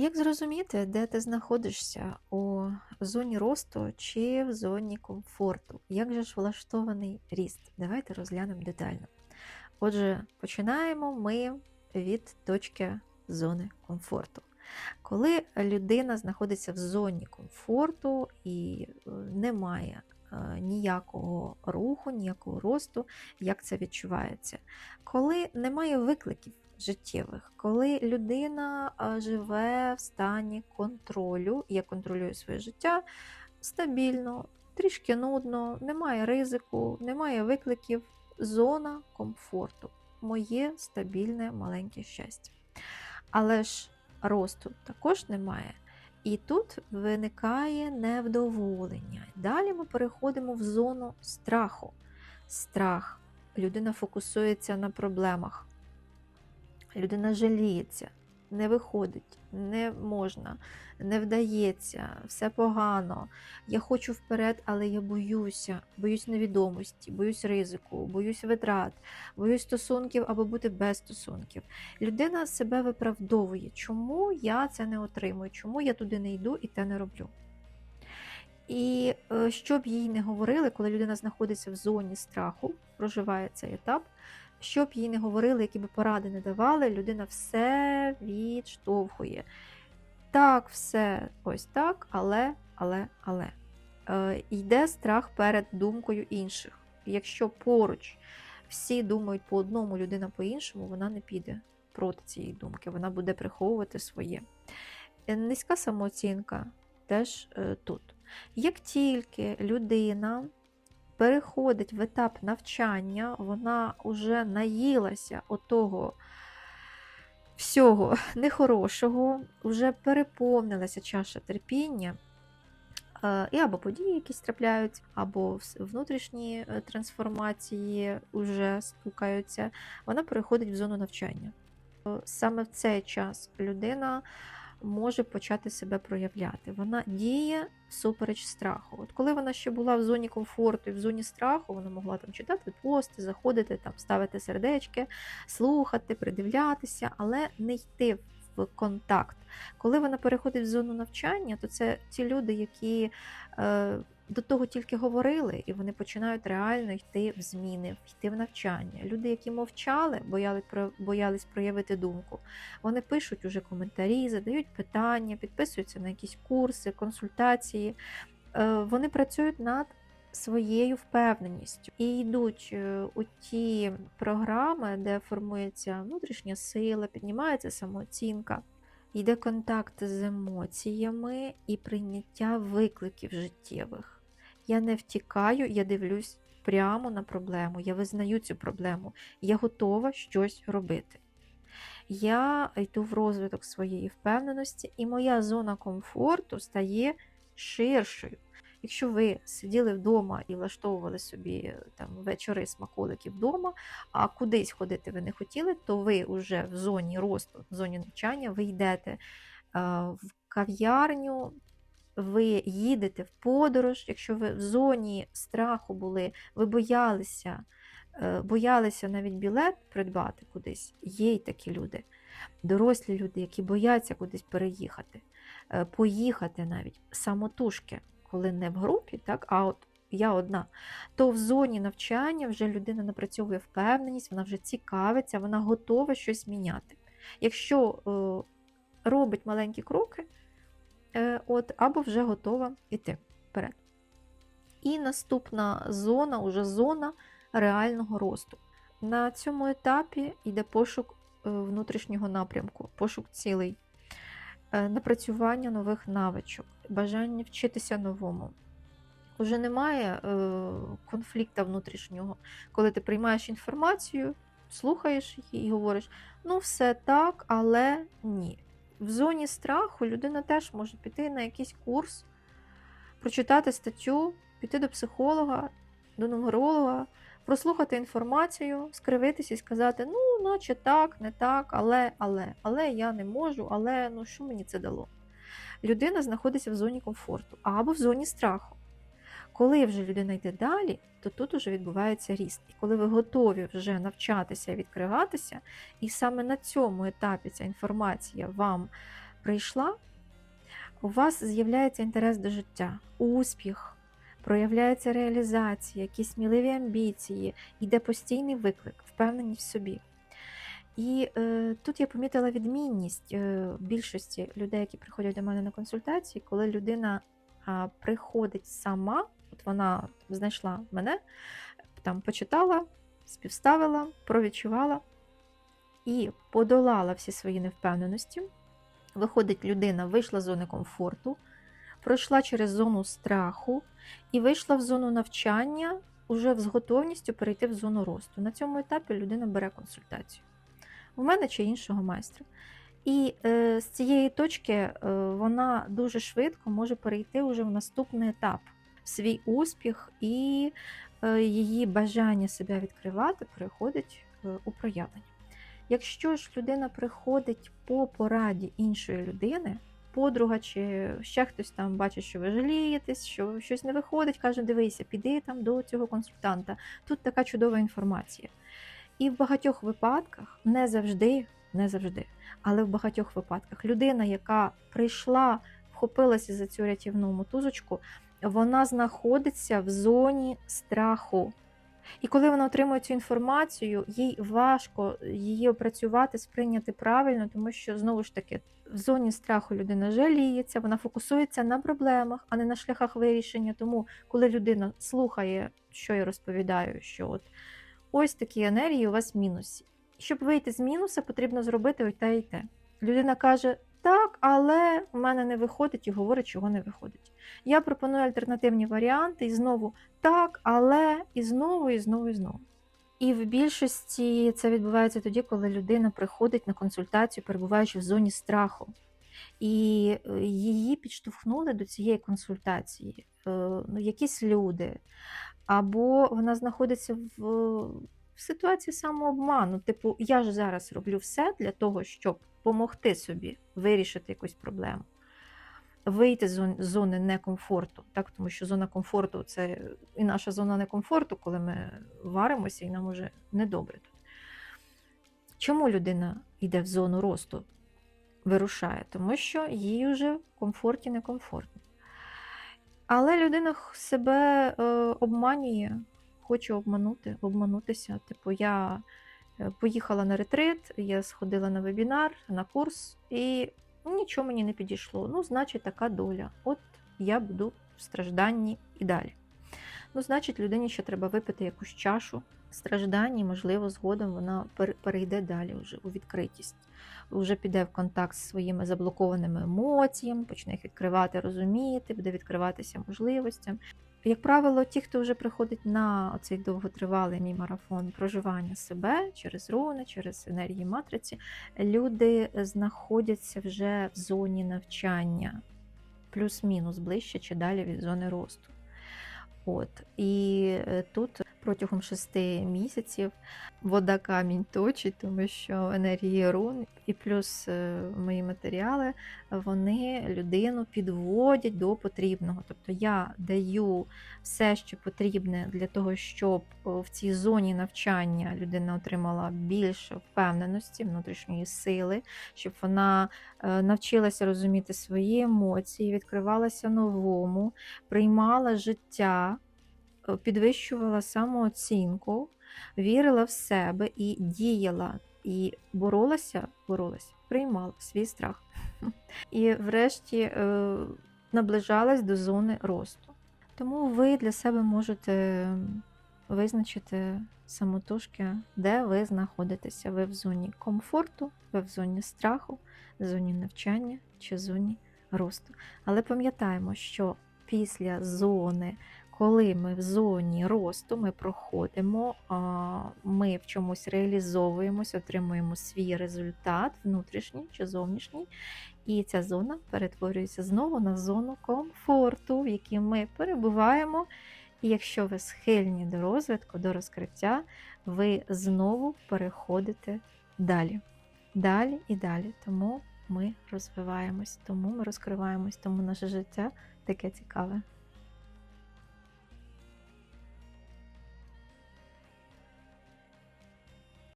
Як зрозуміти, де ти знаходишся у зоні росту чи в зоні комфорту? Як же ж влаштований ріст? Давайте розглянемо детально. Отже, починаємо ми від точки зони комфорту. Коли людина знаходиться в зоні комфорту і е, немає е, ніякого руху, ніякого росту, як це відчувається? Коли немає викликів життєвих, коли людина живе в стані контролю, я контролюю своє життя стабільно, трішки нудно, немає ризику, немає викликів, зона комфорту, моє стабільне маленьке щастя. Але ж росту також немає. І тут виникає невдоволення. Далі ми переходимо в зону страху. Страх. Людина фокусується на проблемах. Людина жаліється, не виходить, не можна, не вдається, все погано. Я хочу вперед, але я боюся, боюсь невідомості, боюсь ризику, боюсь витрат, боюсь стосунків або бути без стосунків. Людина себе виправдовує, чому я це не отримую, чому я туди не йду і те не роблю. І е, що б їй не говорили, коли людина знаходиться в зоні страху, проживає цей етап, що б їй не говорили, які б поради не давали, людина все відштовхує. Так, все ось так, але, але, але. Е, Йде страх перед думкою інших. Якщо поруч всі думають по одному, людина по-іншому, вона не піде проти цієї думки, вона буде приховувати своє. Е, Низька самооцінка теж е, тут. Як тільки людина переходить в етап навчання, вона вже наїлася отого всього нехорошого, вже переповнилася чаша терпіння. е, І або події якісь трапляють, або внутрішні е, трансформації вже стукаються, вона переходить в зону навчання. Е, Саме в цей час людина може почати себе проявляти. Вона діє всупереч страху. От коли вона ще була в зоні комфорту і в зоні страху, вона могла там читати пости, заходити, там, ставити сердечки, слухати, придивлятися, але не йти в контакт. Коли вона переходить в зону навчання, то це ті люди, які е, до того тільки говорили, і вони починають реально йти в зміни, йти в навчання. Люди, які мовчали, боялись, про- боялись проявити думку, вони пишуть уже коментарі, задають питання, підписуються на якісь курси, консультації. Е, Вони працюють над своєю впевненістю і йдуть е, у ті програми, де формується внутрішня сила, піднімається самооцінка. Йде контакт з емоціями і прийняття викликів життєвих. Я не втікаю, я дивлюсь прямо на проблему, я визнаю цю проблему, я готова щось робити. Я йду в розвиток своєї впевненості, і моя зона комфорту стає ширшою. Якщо ви сиділи вдома і влаштовували собі там вечори смаколики вдома, а кудись ходити ви не хотіли, то ви вже в зоні росту, в зоні навчання, ви йдете в кав'ярню, ви їдете в подорож, якщо ви в зоні страху були, ви боялися, е, боялися навіть білет придбати кудись. Є й такі люди, дорослі люди, які бояться кудись переїхати, е, поїхати навіть самотужки, коли не в групі, так, а от я одна, то в зоні навчання вже людина напрацьовує впевненість, вона вже цікавиться, вона готова щось міняти. Якщо е, робить маленькі кроки, от, або вже готова йти вперед. І наступна зона, уже зона реального росту. На цьому етапі йде пошук е, внутрішнього напрямку, пошук цілей, е, напрацювання нових навичок, бажання вчитися новому. Уже немає е, конфлікту внутрішнього, коли ти приймаєш інформацію, слухаєш її і говориш: ну, все так, але ні. В зоні страху людина теж може піти на якийсь курс, прочитати статтю, піти до психолога, до нумеролога, прослухати інформацію, скривитися і сказати: ну, наче так, не так, але, але, але я не можу, але ну що мені це дало? Людина знаходиться в зоні комфорту або в зоні страху. Коли вже людина йде далі, то тут вже відбувається ріст. І коли ви готові вже навчатися і відкриватися, і саме на цьому етапі ця інформація вам прийшла, у вас з'являється інтерес до життя, успіх, проявляється реалізація, якісь сміливі амбіції, йде постійний виклик, впевненість в собі. І е, тут я помітила відмінність е, більшості людей, які приходять до мене на консультації, коли людина приходить сама, от вона знайшла мене, там почитала, співставила, провідчувала і подолала всі свої невпевненості. Виходить, людина вийшла з зони комфорту, пройшла через зону страху і вийшла в зону навчання уже з готовністю перейти в зону росту. На цьому етапі людина бере консультацію у мене чи іншого майстра. І е, з цієї точки е, вона дуже швидко може перейти вже в наступний етап в свій успіх і е, її бажання себе відкривати переходить е, у проявлення. Якщо ж людина приходить по пораді іншої людини, подруга чи ще хтось там бачить, що ви жалієтесь, що щось не виходить, каже: дивися, піди там до цього консультанта. Тут така чудова інформація. І в багатьох випадках, не завжди, не завжди, але в багатьох випадках людина, яка прийшла, вхопилася за цю рятівну мотузочку, вона знаходиться в зоні страху. І коли вона отримує цю інформацію, їй важко її опрацювати, сприйняти правильно, тому що знову ж таки в зоні страху людина жаліється, вона фокусується на проблемах, а не на шляхах вирішення. Тому, коли людина слухає, що я розповідаю, що от ось такі енергії у вас мінусі. Щоб вийти з мінуса, потрібно зробити ось те і те. Людина каже, так, але в мене не виходить і говорить, чого не виходить. Я пропоную альтернативні варіанти, і знову так, але і знову, і знову, і знову. І в більшості це відбувається тоді, коли людина приходить на консультацію, перебуваючи в зоні страху. І е, її підштовхнули до цієї консультації е, ну, якісь люди, або вона знаходиться в, в ситуації самообману. Типу, я ж зараз роблю все для того, щоб допомогти собі вирішити якусь проблему, вийти з зони некомфорту, так? тому що зона комфорту це і наша зона некомфорту, коли ми варимося і нам уже недобре тут. Чому людина йде в зону росту, вирушає? Тому що їй вже в комфорті некомфортно. Але людина себе е, обманює, хоче обманути, обманутися. Типу, я е, поїхала на ретрит, я сходила на вебінар, на курс, і нічого мені не підійшло. Ну, значить, така доля. От я буду в стражданні і далі. Ну, значить, людині ще треба випити якусь чашу страждань, і, можливо, згодом вона перейде далі вже у відкритість, вже піде в контакт з своїми заблокованими емоціями, почне їх відкривати, розуміти, буде відкриватися можливостям. Як правило, ті, хто вже приходить на цей довготривалий мій марафон проживання себе через руни, через енергії матриці, люди знаходяться вже в зоні навчання, плюс-мінус ближче чи далі від зони росту. От. І е, тут протягом шести місяців вода камінь точить, тому що енергії рун і плюс е, мої матеріали вони людину підводять до потрібного. Тобто я даю все, що потрібне для того, щоб в цій зоні навчання людина отримала більше впевненості, внутрішньої сили, щоб вона е, навчилася розуміти свої емоції, відкривалася новому, приймала життя. Підвищувала самооцінку, вірила в себе і діяла, і боролася, боролася, приймала свій страх. І врешті е, наближалась до зони росту. Тому ви для себе можете визначити самотужки, де ви знаходитеся. Ви в зоні комфорту, ви в зоні страху, в зоні навчання чи зоні росту. Але пам'ятаємо, що після зони коли ми в зоні росту, ми проходимо, ми в чомусь реалізовуємося, отримуємо свій результат, внутрішній чи зовнішній, і ця зона перетворюється знову на зону комфорту, в якій ми перебуваємо. І якщо ви схильні до розвитку, до розкриття, ви знову переходите далі. Далі і далі. Тому ми розвиваємось, тому ми розкриваємось, тому наше життя таке цікаве.